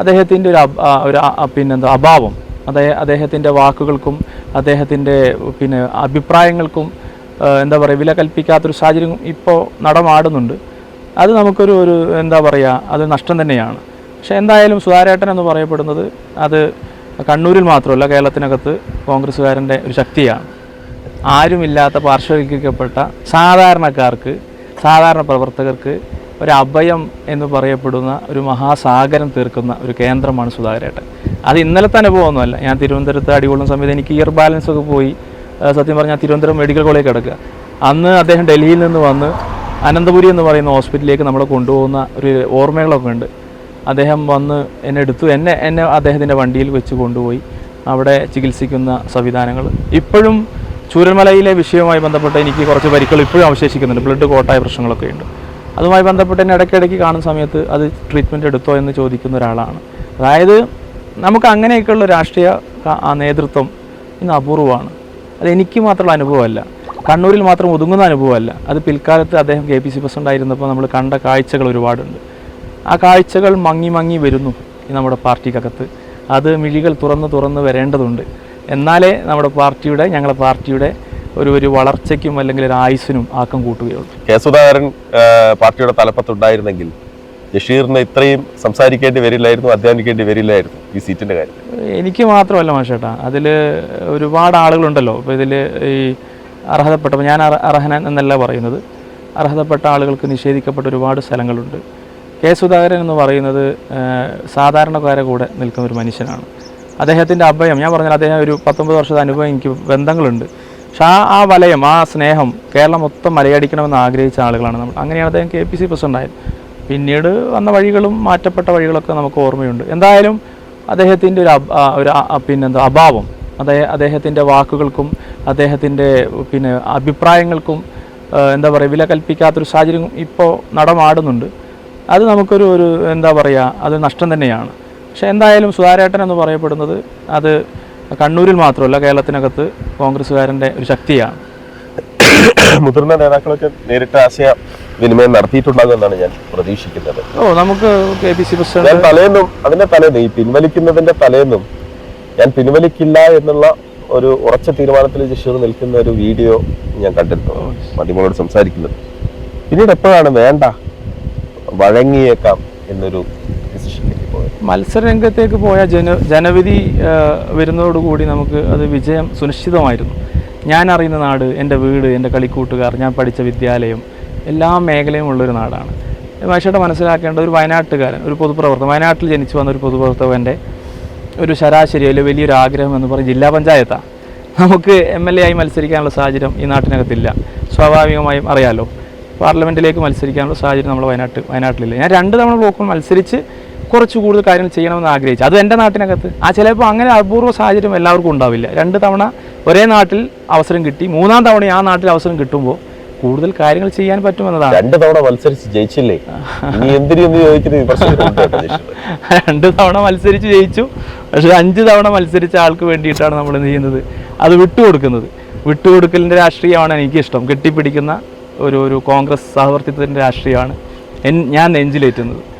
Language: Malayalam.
അദ്ദേഹത്തിന്റെ ഒരു ഒരു പിന്നെന്താ അഭാവം. അതേ അദ്ദേഹത്തിന്റെ വാക്കുകൾക്കും അദ്ദേഹത്തിന്റെ പിന്നെ അഭിപ്രായങ്ങൾക്കും എന്താ പറയുക വില കൽപ്പിക്കാത്തൊരു സാഹചര്യം ഇപ്പോൾ നടമാടുന്നുണ്ട്. അത് നമുക്കൊരു ഒരു എന്താ പറയുക അത് നഷ്ടം തന്നെയാണ്. പക്ഷേ എന്തായാലും സുധാരേട്ടൻ എന്ന് പറയപ്പെടുന്നത് അത് കണ്ണൂരിൽ മാത്രമല്ല കേരളത്തിനകത്ത് കോൺഗ്രസ്സുകാരന്റെ ഒരു ശക്തിയാണ്. ആരുമില്ലാത്ത പാർശ്വവൽക്കരിക്കപ്പെട്ട സാധാരണക്കാർക്ക് സാധാരണ പ്രവർത്തകർക്ക് ഒരു അഭയം എന്ന് പറയപ്പെടുന്ന ഒരു മഹാസാഗരം തീർക്കുന്ന ഒരു കേന്ദ്രമാണ് സുധാകരേട്ടൻ. അത് ഇന്നലത്തെ അനുഭവമൊന്നുമല്ല ഞാൻ തിരുവനന്തപുരത്ത് അടികൊള്ളുന്ന സമയത്ത് എനിക്ക് ഇയർ ബാലൻസ് ഒക്കെ പോയി. സത്യം പറഞ്ഞാൽ തിരുവനന്തപുരം മെഡിക്കൽ കോളേജ് കിടക്കുക. അന്ന് അദ്ദേഹം ഡൽഹിയിൽ നിന്ന് വന്ന് അനന്തപുരി എന്ന് പറയുന്ന ഹോസ്പിറ്റലിലേക്ക് നമ്മളെ കൊണ്ടുപോകുന്ന ഒരു ഓർമ്മകളൊക്കെ ഉണ്ട്. അദ്ദേഹം വന്ന് എന്നെ എടുത്തു. എന്നെ എന്നെ അദ്ദേഹത്തിന്റെ വണ്ടിയിൽ വെച്ച് കൊണ്ടുപോയി അവിടെ ചികിത്സിക്കുന്ന സംവിധാനങ്ങൾ. ഇപ്പോഴും ചൂരൽമലയിലെ വിഷയവുമായി ബന്ധപ്പെട്ട് എനിക്ക് കുറച്ച് പരിക്കുകൾ ഇപ്പോഴും അവശേഷിക്കുന്നുണ്ട്. ബ്ലഡ് കോട്ടായ പ്രശ്നങ്ങളൊക്കെ ഉണ്ട്. അതുമായി ബന്ധപ്പെട്ട് എന്നെ ഇടയ്ക്കിടയ്ക്ക് കാണുന്ന സമയത്ത് അത് ട്രീറ്റ്മെന്റ് എടുത്തോ എന്ന് ചോദിക്കുന്ന ഒരാളാണ്. അതായത് നമുക്ക് അങ്ങനെയൊക്കെയുള്ള രാഷ്ട്രീയ നേതൃത്വം ഇന്ന് അപൂർവമാണ്. അത് എനിക്ക് മാത്രമുള്ള അനുഭവമല്ല. കണ്ണൂരിൽ മാത്രം ഒതുങ്ങുന്ന അനുഭവമല്ല. അത് പിൽക്കാലത്ത് അദ്ദേഹം കെ പി സി പ്രസിഡന്റായിരുന്നപ്പോൾ നമ്മൾ കണ്ട കാഴ്ചകൾ ഒരുപാടുണ്ട്. ആ കാഴ്ചകൾ മങ്ങി മങ്ങി വരുന്നു നമ്മുടെ പാർട്ടിക്കകത്ത്. അത് മിഴികൾ തുറന്ന് തുറന്ന് വരേണ്ടതുണ്ട്. എന്നാലേ നമ്മുടെ പാർട്ടിയുടെ ഞങ്ങളുടെ പാർട്ടിയുടെ ഒരു ഒരു വളർച്ചയ്ക്കും അല്ലെങ്കിൽ ഒരു ആയുസിനും ആക്കം കൂട്ടുകയുള്ളൂ. കെ സുധാകരൻ പാർട്ടിയുടെ തലപ്പത്തുണ്ടായിരുന്നെങ്കിൽ ബഷീറിന് ഇത്രയും സംസാരിക്കേണ്ടി വരില്ലായിരുന്നു അധ്വാനിക്കേണ്ടി വരില്ലായിരുന്നു ഈ സീറ്റിന്റെ കാര്യം എനിക്ക് മാത്രമല്ല മാഷേട്ടാ അതിൽ ഒരുപാട് ആളുകളുണ്ടല്ലോ. അപ്പോൾ ഇതിൽ ഈ അർഹതപ്പെട്ട ഞാൻ അർഹന അർഹനൻ എന്നല്ല പറയുന്നത്. അർഹതപ്പെട്ട ആളുകൾക്ക് നിഷേധിക്കപ്പെട്ട ഒരുപാട് സ്ഥലങ്ങളുണ്ട്. കെ സുധാകരൻ എന്ന് പറയുന്നത് സാധാരണക്കാരെ കൂടെ നിൽക്കുന്ന ഒരു മനുഷ്യനാണ്. അദ്ദേഹത്തിന്റെ അഭയം ഞാൻ പറഞ്ഞാൽ അദ്ദേഹം ഒരു പത്തൊമ്പത് വർഷത്തെ അനുഭവം എനിക്ക് ബന്ധങ്ങളുണ്ട്. പക്ഷെ ആ ആ വലയം ആ സ്നേഹം കേരളം മൊത്തം മലയടിക്കണമെന്ന് ആഗ്രഹിച്ച ആളുകളാണ് നമ്മൾ. അങ്ങനെയാണ് അദ്ദേഹം കെ പി സി പ്രസിഡന്റായത് പിന്നീട് വന്ന വഴികളും മാറ്റപ്പെട്ട വഴികളൊക്കെ നമുക്ക് ഓർമ്മയുണ്ട്. എന്തായാലും അദ്ദേഹത്തിന്റെ ഒരു ഒരു പിന്നെന്താ അഭാവം അദ്ദേഹം അദ്ദേഹത്തിന്റെ വാക്കുകൾക്കും അദ്ദേഹത്തിന്റെ പിന്നെ അഭിപ്രായങ്ങൾക്കും എന്താ പറയുക വില കൽപ്പിക്കാത്തൊരു സാഹചര്യം ഇപ്പോൾ നടമാടുന്നുണ്ട്. അത് നമുക്കൊരു ഒരു എന്താ പറയുക അത് നഷ്ടം തന്നെയാണ്. പക്ഷേ എന്തായാലും സുധാരേട്ടൻ എന്ന് പറയപ്പെടുന്നത് അത് കണ്ണൂരിൽ മാത്രമല്ല കേരളത്തിനകത്ത് കോൺഗ്രസ്സുകാരന്റെ ഒരു ശക്തിയാണ്. മുതിർന്ന നേതാക്കളൊക്കെ നേരിട്ട് ആശയ വിനിമയം നടത്തിയിട്ടുണ്ടാകുമെന്നാണ് ഞാൻ പ്രതീക്ഷിക്കുന്നത്. ഓ നമുക്ക് കെ പി സി ഞാൻ പ്രസിഡന്റ് തലേന്നും അതിന്റെ തലേന്ന് ഈ പിൻവലിക്കുന്നതിന്റെ തലേന്നും ഞാൻ പിൻവലിക്കില്ല എന്നുള്ള ഒരു ഉറച്ച തീരുമാനത്തിൽ ജഷീർ നിൽക്കുന്ന ഒരു വീഡിയോ ഞാൻ കണ്ടിരുന്നു മാധ്യമങ്ങളോട് സംസാരിക്കുന്നത്. പിന്നീട് എപ്പോഴാണ് വേണ്ട വഴങ്ങിയേക്കാം എന്നൊരു മത്സരരംഗത്തേക്ക് പോയ ജന ജനവിധി വരുന്നതോടുകൂടി നമുക്ക് അത് വിജയം സുനിശ്ചിതമായിരുന്നു. ഞാൻ അറിയുന്ന നാട് എന്റെ വീട് എന്റെ കളിക്കൂട്ടുകാർ ഞാൻ പഠിച്ച വിദ്യാലയം എല്ലാ മേഖലയും ഉള്ളൊരു നാടാണ്. മനുഷ്യരുടെ മനസ്സിലാക്കേണ്ട ഒരു വയനാട്ടുകാരൻ ഒരു പൊതുപ്രവർത്തകൻ വയനാട്ടിൽ ജനിച്ചു വന്ന ഒരു പൊതുപ്രവർത്തകന്റെ ഒരു ശരാശരി അല്ലെങ്കിൽ വലിയൊരു ആഗ്രഹം എന്ന് പറയും ജില്ലാ പഞ്ചായത്താണ് നമുക്ക് എം എൽ എ ആയി മത്സരിക്കാനുള്ള സാഹചര്യം ഈ നാട്ടിനകത്തില്ല. സ്വാഭാവികമായും അറിയാലോ പാർലമെന്റിലേക്ക് മത്സരിക്കാനുള്ള സാഹചര്യം നമ്മൾ വയനാട്ട് വയനാട്ടിലില്ല. ഞാൻ രണ്ട് തവണ ബ്ലോക്കിൽ മത്സരിച്ച് കുറച്ച് കൂടുതൽ കാര്യങ്ങൾ ചെയ്യണമെന്ന് ആഗ്രഹിച്ചു. അത് എന്റെ നാട്ടിനകത്ത്. ആ ചിലപ്പോൾ അങ്ങനെ അപൂർവ സാഹചര്യം എല്ലാവർക്കും ഉണ്ടാവില്ല. രണ്ട് തവണ ഒരേ നാട്ടിൽ അവസരം കിട്ടി. മൂന്നാം തവണ ആ നാട്ടിൽ അവസരം കിട്ടുമ്പോൾ കൂടുതൽ കാര്യങ്ങൾ ചെയ്യാൻ പറ്റുമെന്നതാണ് രണ്ട് തവണ മത്സരിച്ച് ജയിച്ചില്ലേ? നീ എന്തിനു രണ്ട് തവണ മത്സരിച്ച് ജയിച്ചു. പക്ഷെ അഞ്ച് തവണ മത്സരിച്ച ആൾക്ക് വേണ്ടിയിട്ടാണ് നമ്മൾ എന്ത് ചെയ്യുന്നത്? അത് വിട്ടുകൊടുക്കുന്നത്. വിട്ടുകൊടുക്കലിന്റെ രാഷ്ട്രീയമാണ് എനിക്കിഷ്ടം. കെട്ടിപ്പിടിക്കുന്ന ഒരു ഒരു കോൺഗ്രസ് സഹവർത്തിത്വത്തിന്റെ രാഷ്ട്രീയമാണ് എൻ ഞാൻ നെഞ്ചിലേറ്റുന്നത്.